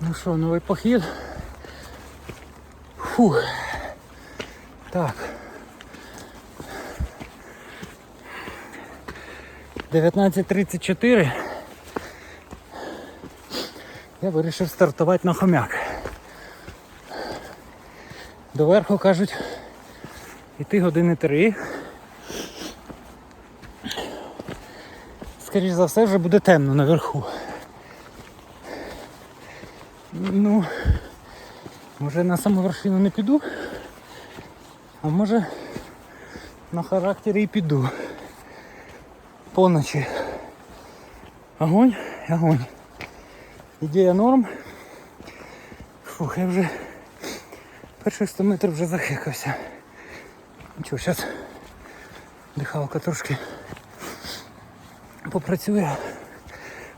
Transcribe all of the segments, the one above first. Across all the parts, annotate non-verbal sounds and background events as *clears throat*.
Ну що, новий похід. Фух. Так. 19.34. Я вирішив стартувати на хомяк. Доверху кажуть іти години три. Скоріше за все вже буде темно наверху. Ну, може на саму вершину не піду, а може на характері і піду. Поночі. Огонь, огонь. Ідея норм. Фух, я вже перших 100 метрів вже захекався. Нічого, зараз дихалка трошки попрацює.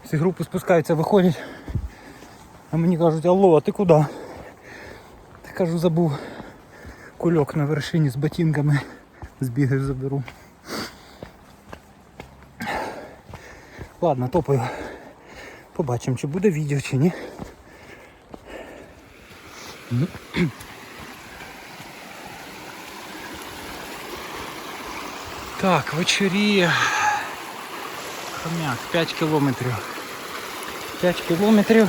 Всі групи спускаються, виходять. А мені кажуть, алло, а ти куди? Та кажу, забув кульок на вершині з ботинками. Збігаю, заберу. Ладно, топаю. Побачимо, чи буде відео, чи ні. Так, вечоріє. Хомяк, 5 кілометрів. 5 кілометрів.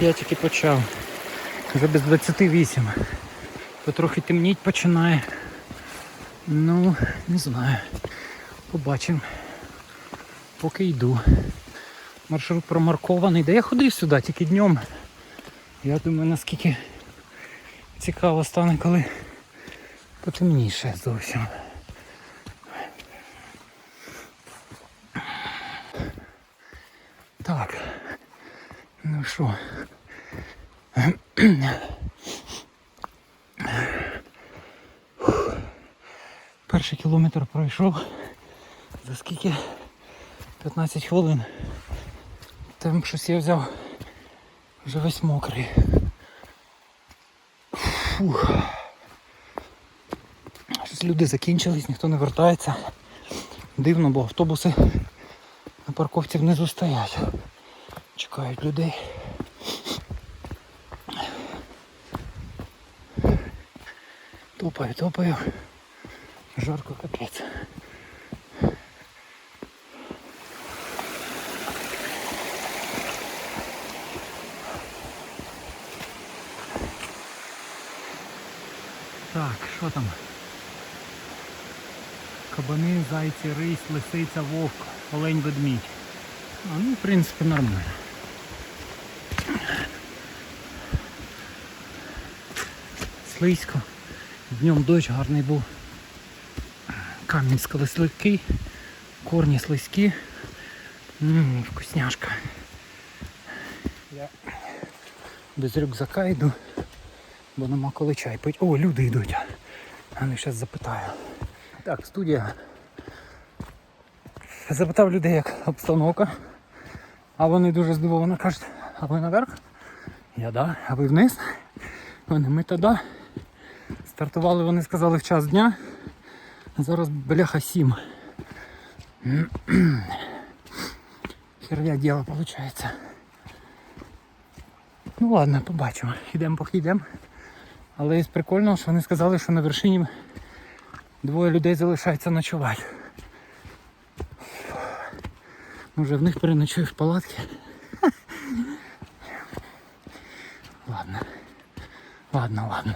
Я тільки почав. Вже без 28. Потрохи темніть починає. Ну, не знаю. Побачимо. Поки йду. Маршрут промаркований. Да я ходив сюди тільки днем. Я думаю, наскільки цікаво стане, коли потемніше зовсім. Так. Ну що? Перший кілометр пройшов. За скільки? 15 хвилин. Там щось я взяв вже весь мокрий. Фух. Щось люди закінчились, ніхто не вертається. Дивно, бо автобуси на парковці внизу стоять. Чекають людей. Топаю, топаю. Жарко капець. Так, що там? Кабани, зайці, рись, лисиця, вовк, олень, ведмідь. А, ну, в принципі, нормально. Слизько. Днем дощ гарний був. Камінь скалисликий, корні слизькі. Ммм, вкусняшка. Я без рюкзака йду, бо нема коли чай пить. О, люди йдуть. А ну зараз запитаю. Так, студія. Запитав людей, як обстановка. А вони дуже здивовано кажуть, а ви наверх? Я да, а ви вниз? Вони ми да. Стартували, вони сказали в час дня. Зараз бляха 7. Херня діло виходить. Ну ладно, побачимо. Йдемо поки йдемо. Але із прикольного, що вони сказали, що на вершині двоє людей залишається ночувати. Може в них переночую в палатці. Ладно. Ладно, ладно.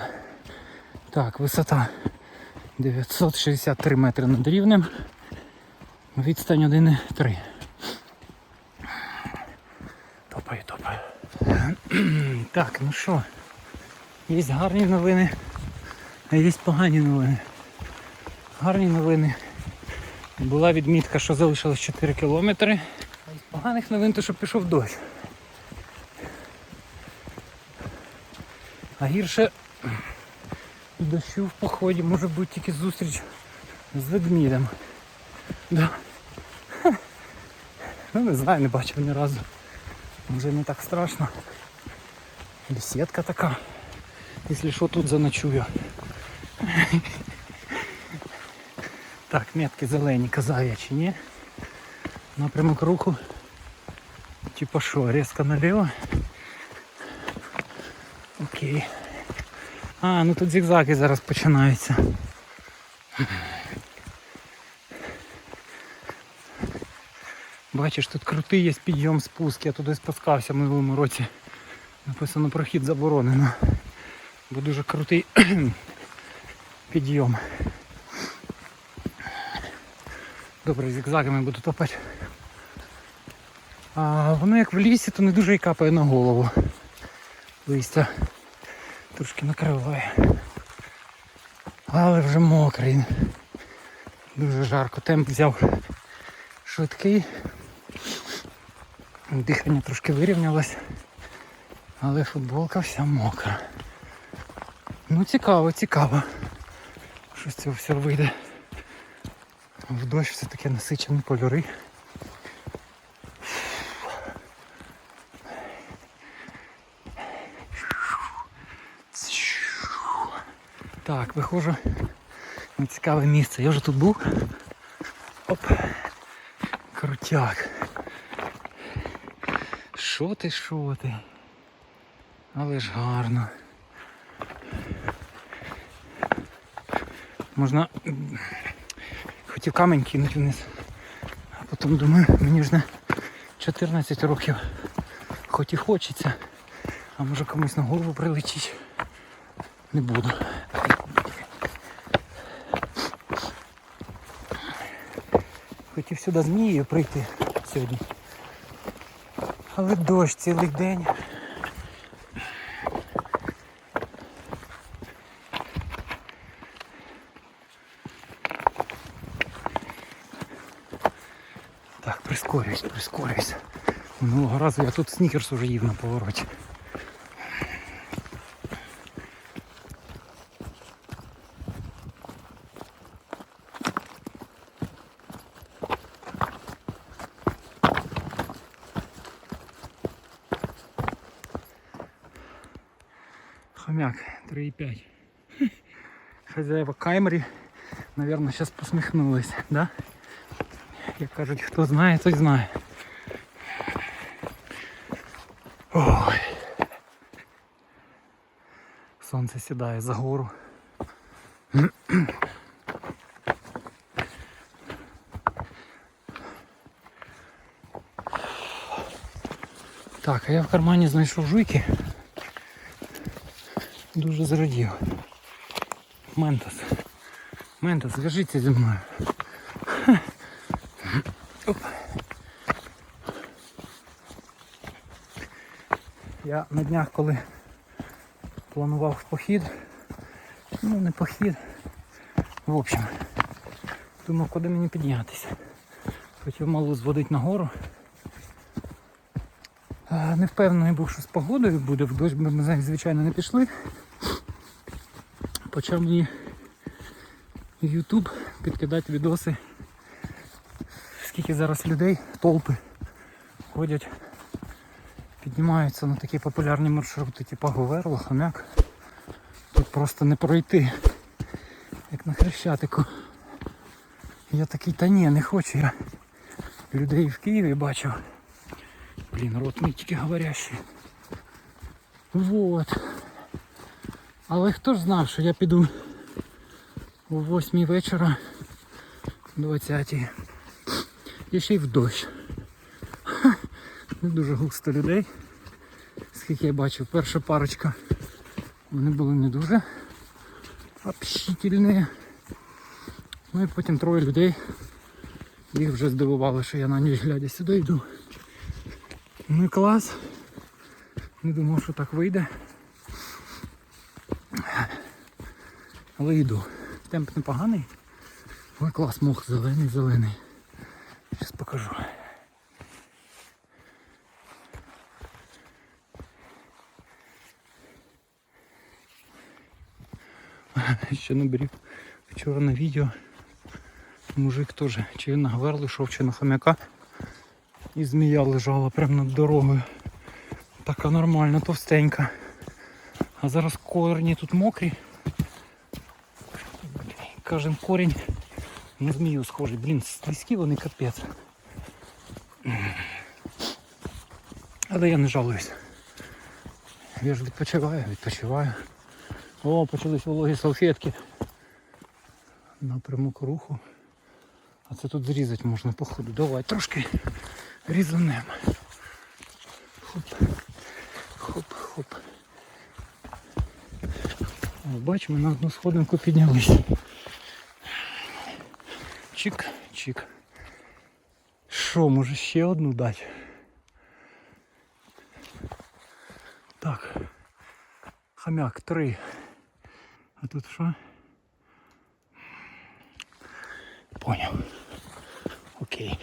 Так, висота 963 метри над рівнем. Відстань 1,3. Топаю, топаю. Так, ну що, є гарні новини, а є погані новини. Гарні новини. Була відмітка, що залишилось 4 кілометри. А із поганих новин, то що пішов дощ. А гірше дощу в поході може бути тільки зустріч з ведмідем. Да. Ну не знаю, не бачив ні разу. Вже не так страшно. Бесідка така. Якщо що, тут заночую. Так, метки зелені, казав чи ні. Напрямок руху. Типа що, різко наліво. Окей. А, ну тут зігзаги зараз починаються. Бачиш, тут крутий є підйом спуск. Я туди спускався в минулому році. Написано прохід заборонено. Бо дуже крутий *clears throat* підйом. Добре, зігзагами буду топати. А воно як в лісі, то не дуже і капає на голову. Листя трошки накриває. Але вже мокрий. Дуже жарко. Темп взяв швидкий. Дихання трошки вирівнялось. Але футболка вся мокра. Ну цікаво, цікаво. Що з цього все вийде. В дощ все таке насичені кольори. Так, виходжу на цікаве місце. Я вже тут був. Оп. Крутяк. Що ти, що ти? Але ж гарно. Можна хотів камінь кинути вниз. А потім думаю, мені не 14 років. Хоч і хочеться. А може комусь на голову прилетіть. Не буду. Хотів сюди змією прийти сьогодні. Але дощ цілий день. Так, прискорююсь, прискорююсь. Минулого разу я тут снікерс уже їв на повороті. Хомяк 3,5. Хазяїва Каймері, наверное, сейчас посміхнулись, да? Як кажуть, хто знає, той знає. Ой. Сонце сідає за гору. Так, а я в кармані знайшов жуйки. Дуже зрадів. Ментос. Ментос, зв'яжіться зі мною. Я на днях, коли планував похід, ну не похід, в общем, думав, куди мені піднятися. Хотів малу зводити на гору. Не впевнений був, що з погодою буде, в дощ ми, звичайно, не пішли. Почав мені YouTube підкидати відоси скільки зараз людей, толпи ходять, піднімаються на такі популярні маршрути, типу Говерло, Хомяк. Тут просто не пройти, як на Хрещатику. Я такий, та ні, не хочу я людей в Києві бачив. Блін, рот мій говорящий. Вот. Але хто ж знав, що я піду о 8 вечора, 20 і ще й в дощ. Не дуже густо людей. Скільки я бачив, перша парочка. Вони були не дуже общительні. Ну і потім троє людей. Їх вже здивувало, що я на ніч глядя сюди йду. Ну і клас. Не думав, що так вийде. Але йду. Темп непоганий. Ой, клас, мох зелений, зелений. Зараз покажу. Ще наберів вчора на відео. Мужик теж, чи він на гверлу чи на хомяка. І змія лежала прямо над дорогою. Така нормальна, товстенька. А зараз корні тут мокрі. Кожен корінь на змію схожий. Блін, слизькі вони капець. Але я не жалуюсь. Я ж відпочиваю, відпочиваю. О, почались вологі салфетки. Напрямок руху. А це тут зрізати можна походу. Давай трошки різанемо. Хоп. Хоп, хоп. Бач, ми на одну сходинку піднялись. Чик, чик. Що, може ще одну дати? Так. Хам'як, три. А тут що? Поняв. Окей.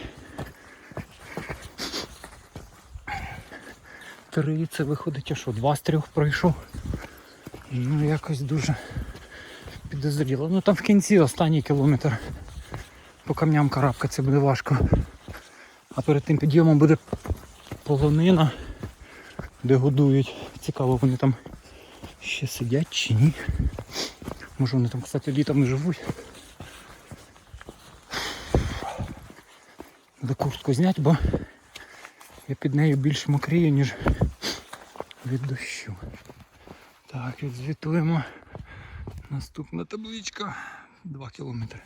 Три, це виходить, а що, два з трьох пройшов. Ну якось дуже підозріло. Ну там в кінці останній кілометр. По камням карабкатися буде важко. А перед тим підйомом буде полонина, де годують. Цікаво, вони там ще сидять чи ні. Може вони там, кстати, літом не живуть. Треба куртку зняти, бо я під нею більш мокрію, ніж від дощу. Так, відзвітуємо. Наступна табличка. 2 кілометри.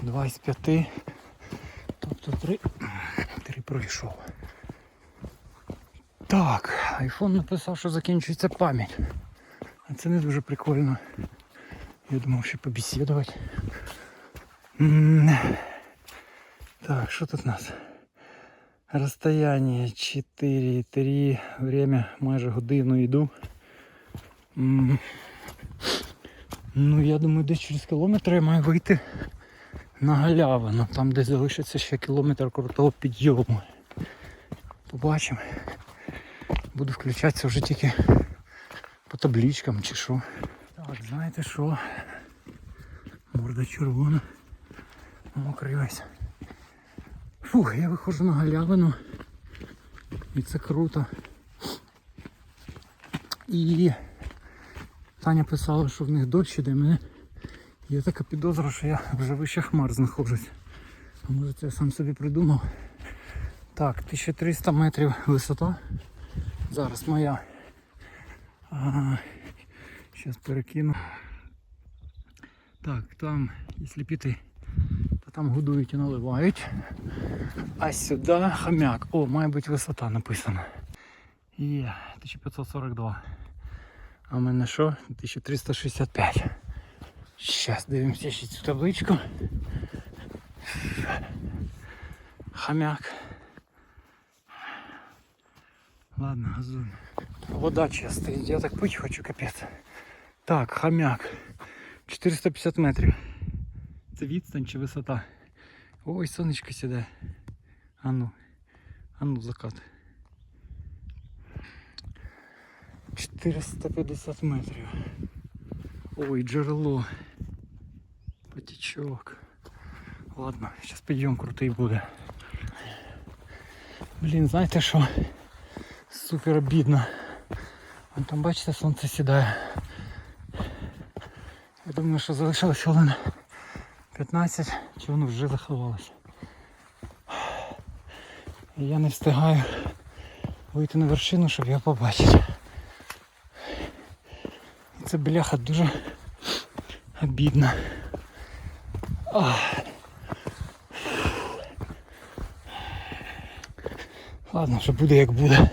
Два із п'яти. Тобто три. Три пройшов. Так, айфон написав, що закінчується пам'ять. А це не дуже прикольно. Я думав, ще побесідувати. Так, що тут у нас? Розстояние 4,3, время майже годину йду. Ну, я думаю, десь через кілометр я маю вийти на галявину, там де залишиться ще кілометр крутого підйому. Побачимо. Буду включатися вже тільки по табличкам чи що. Так, знаєте що? Морда червона. Мокрий весь. Фух, я виходжу на галявину. І це круто. І Таня писала, що в них дощ іде мене. Є така підозра, що я вже вище хмар знаходжусь. Може це я сам собі придумав. Так, 1300 метрів висота. Зараз моя. Зараз перекину. Так, там, якщо піти, то там годують і наливають. А сюди хомяк. О, має бути висота написана. Є, 1542. А в мене що? 1365. Зараз дивимося ще цю табличку. Хомяк. Ладно, газуємо. Вода чиста, я так пить хочу капець. Так, хомяк. 450 метрів. Це відстань чи висота? Ой, сонечко сідає. Ану. Ану закат. 450 метрів. Ой, джерело. Потічок. Ладно, зараз підйом крутий буде. Блін, знаєте що? Супер обідно. Вон там бачите, сонце сідає. Я думаю, що залишилось хвилин 15, чи воно вже заховалося. І я не встигаю вийти на вершину, щоб його побачити. І це бляха дуже обідно. Ах. Ладно, вже буде як буде.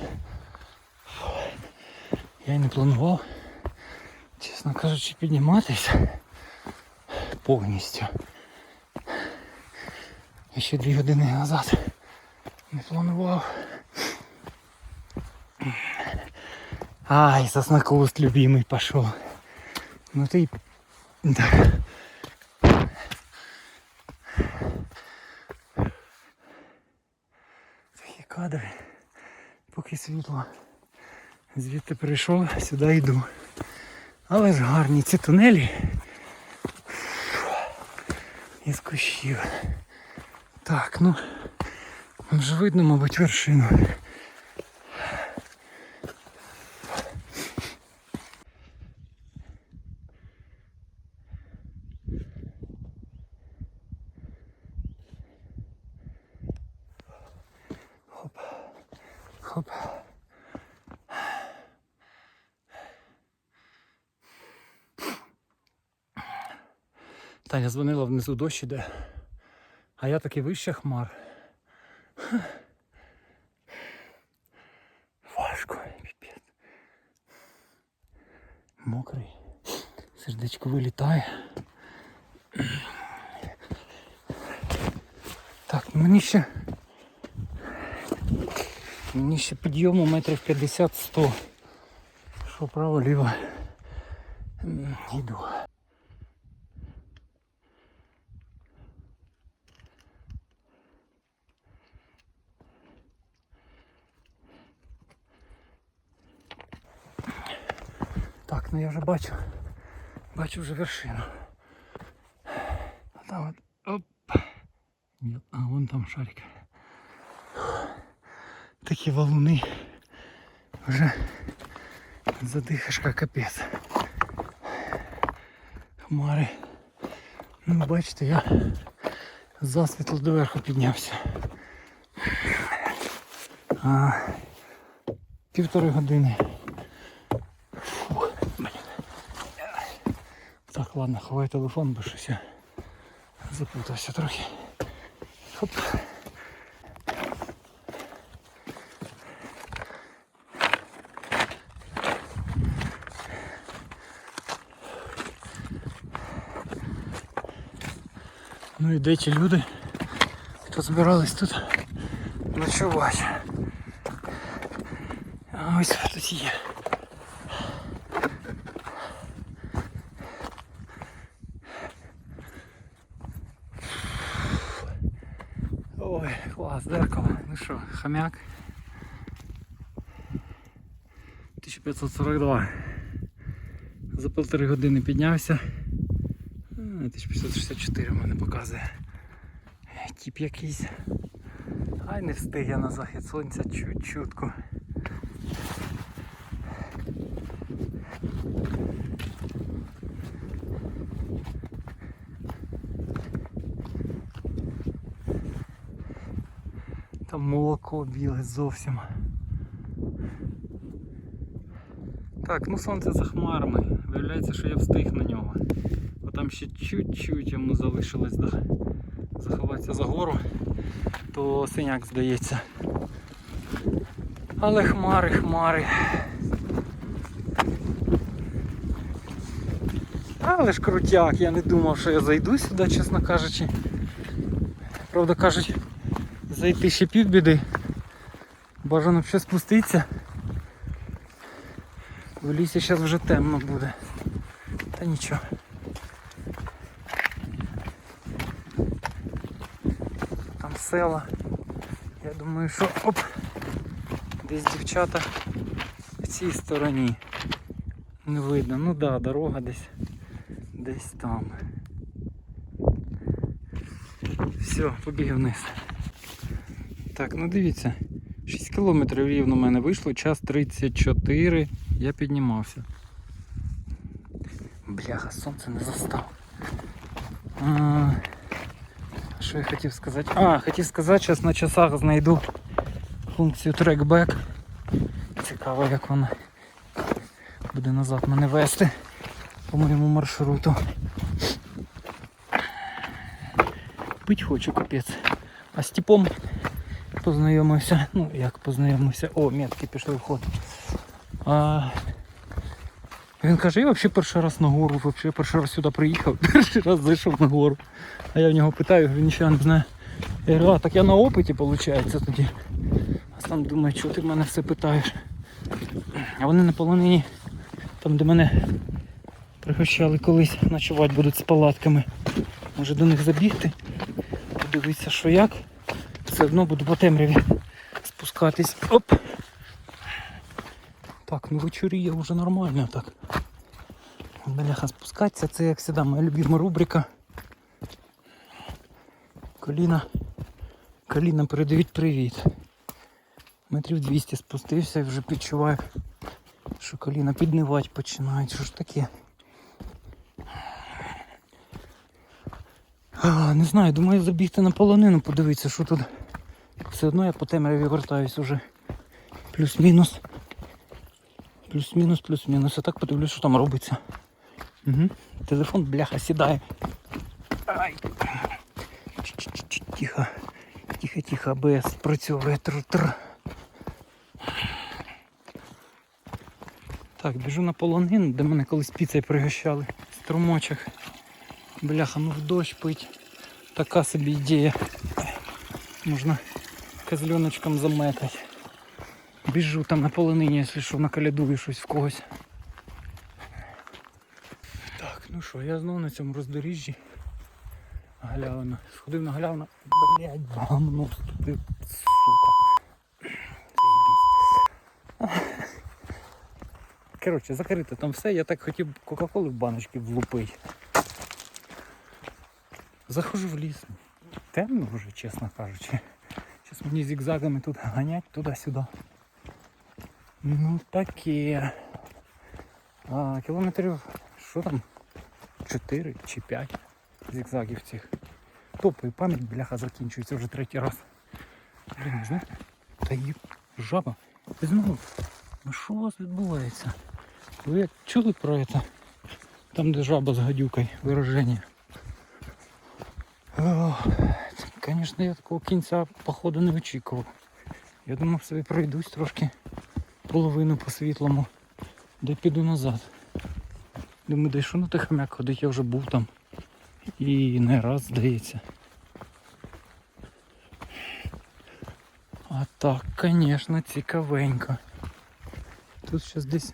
Я не планував, чесно кажучи, підніматися повністю. І ще дві години назад не планував. Ай, соснокуст любимый пошел. Ну ты... Да. Такі кадри. Поки світло. Звідти прийшов, сюди йду. Але ж гарні ці тунелі. Із кущів. Так, ну вже видно, мабуть, вершину. Таня дзвонила внизу дощ іде, а я таки вище хмар. Важко, піпець. Мокрий. Сердечко вилітає. Так, мені ще. Мені ще підйому метрів 50-100. Що право, ліво. М, Йду. Бачу. Бачу вже вершину. А там от. Оп. Ні, А вон там шарик. Такі валуни. Вже задихашка капець. Хмари. Ну бачите, я засвітло доверху піднявся. А, півтори години. Фух, блін. Так, ладно, ховай телефон, бо щось я запутався трохи. Хоп. Ну і де ті люди, хто збирались тут ночувати. А ось хтось є. Ой, клас, зеркало. Ну що, хомяк. 1542. За півтори години піднявся. 1564 в мене показує. Тіп якийсь. Ай не встиг я на захід сонця чуть чутку. Там молоко біле зовсім. Так, ну сонце за хмарами. Виявляється, що я встиг на нього. Бо там ще чуть-чуть йому залишилось до... заховатися за гору, то синяк здається. Але хмари, хмари. Але ж крутяк, я не думав, що я зайду сюди, чесно кажучи. Правда кажуть, зайти ще півбіди. Бажано ще спуститися. В лісі зараз вже темно буде. Та нічого. Там села. Я думаю, що оп! Десь дівчата в цій стороні. Не видно. Ну да, дорога десь десь там. Все, побіг вниз. Так, ну дивіться. 6 кілометрів рівно в мене вийшло, час 34, я піднімався. Бляха, сонце не застав. А, що я хотів сказати? А, хотів сказати, зараз на часах знайду функцію трекбек. Цікаво, як вона буде назад мене вести по моєму маршруту. Пить хочу, капець. А з типом познайомився. Ну, як познайомився. О, метки пішли в ход. А, він каже, я взагалі перший раз на гору, взагалі перший раз сюди приїхав, *laughs* перший раз зайшов на гору. А я в нього питаю, він нічого не знає. Я говорю, а так я на опиті, виходить, тоді. А сам думаю, чого ти в мене все питаєш. А вони на полонині, там де мене пригощали колись, ночувати будуть з палатками. Може до них забігти, подивитися, що як. Все одно буду по темряві спускатись. Оп! Так, ну вечоріє вже нормально так. Бляха, спускатися, це як завжди моя любима рубрика. Коліна. Коліна передають привіт. Метрів 200 спустився і вже відчуваю, що коліна піднивати починають. Що ж таке? А, не знаю, думаю забігти на полонину, подивитися, що тут. Все одно я по темряві вертаюсь уже. Плюс-мінус. Плюс-мінус, плюс-мінус. А так подивлюсь, що там робиться. Угу. Телефон, бляха, сідає. Ай. Тихо. Тихо, тихо, АБС. Тр-тр. Так, біжу на полонину, де мене колись піцею пригощали. Струмочок. Бляха, ну в дощ пить. Така собі ідея. Можна козленочком заметати. Біжу там на полонині, якщо що, накалядую щось в когось. Так, ну що, я знову на цьому роздоріжжі. Галявина. Сходив на галявину. Блять, гамно вступив, сука. Заєбісь. Коротше, закрито там все. Я так хотів Кока-Коли в баночки влупити. Заходжу в ліс. Темно вже, чесно кажучи. Зараз мені зігзагами тут ганять туди-сюди. Ну таке. А, кілометрів, що там? 4 чи 5 зігзагів цих. Топи, пам'ять бляха закінчується вже третій раз. Блін, та є жаба. Ти знову. Ну що у вас відбувається? Ви чули про це? Там, де жаба з гадюкою, вираження. Звісно, я такого кінця походу не очікував. Я думав собі пройдусь трошки половину по світлому, де піду назад. Думаю, де що на той хомяк ходить, я вже був там. І не раз здається. А так, звісно, цікавенько. Тут зараз десь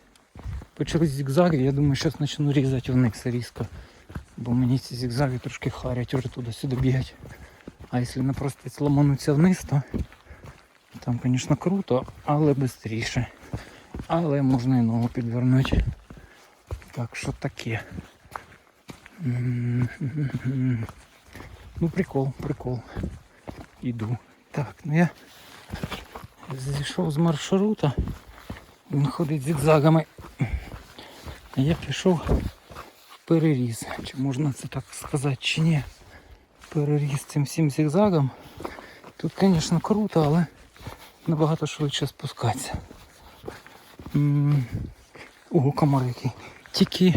почались зігзаги, я думаю, зараз почну різати вниз різко. Бо мені ці зігзаги трошки харять, вже туди-сюди бігать. А якщо напросто ламануться вниз, то там, звісно, круто, але швидше. Але можна і ногу підвернути. Так що таке. Ну прикол, прикол. Іду. Так, ну я зійшов з маршрута. Він ходить зигзагами. А я пішов в переріз. Чи можна це так сказати, чи ні? Переріз цим всім зигзагом. Тут, звісно, круто, але набагато швидше спускатися. Ого, комар який. Тільки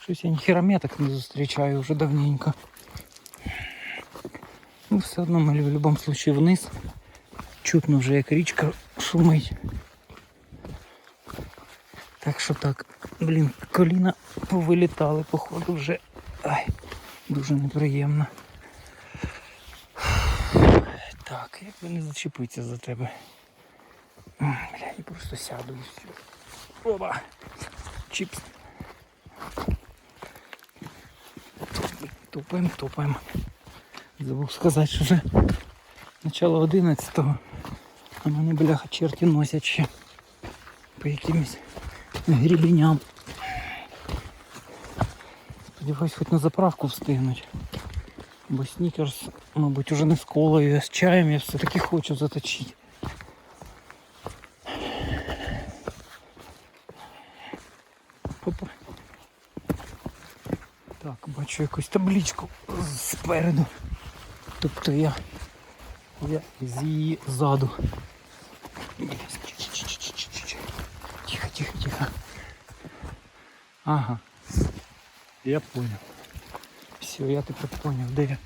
щось я ніхіра меток не зустрічаю вже давненько. Ну, все одно ми в будь-якому випадку вниз. Чутно вже як річка шумить. Так що так, блін, коліна повилітали, походу вже. Ай, дуже неприємно. Так, як би не зачепитися за тебе. Бля, я просто сяду і. Оба! Чіпс. Топаємо, топаємо. Забув сказати, що вже начало 11-го. А мене бляха черті носять ще по якимось грібеням. Сподіваюсь, хоч на заправку встигнуть. Бо снікерс, мабуть, уже не з колою, а з чаєм я все-таки хочу заточити. Опа. Так, бачу якусь табличку спереду. Тобто я, я з її ззаду. Тихо, тихо, тихо. Ага. Я понял. Все, я тепер понял, де я.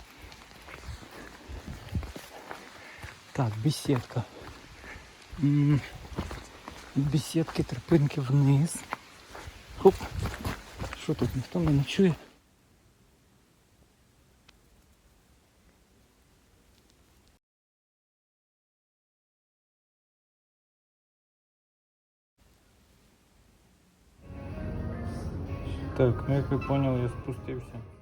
Так, беседка. Беседки тропинки вниз. Хоп. Що тут ніхто не чує? Так, ну як ви поняли, я спустився.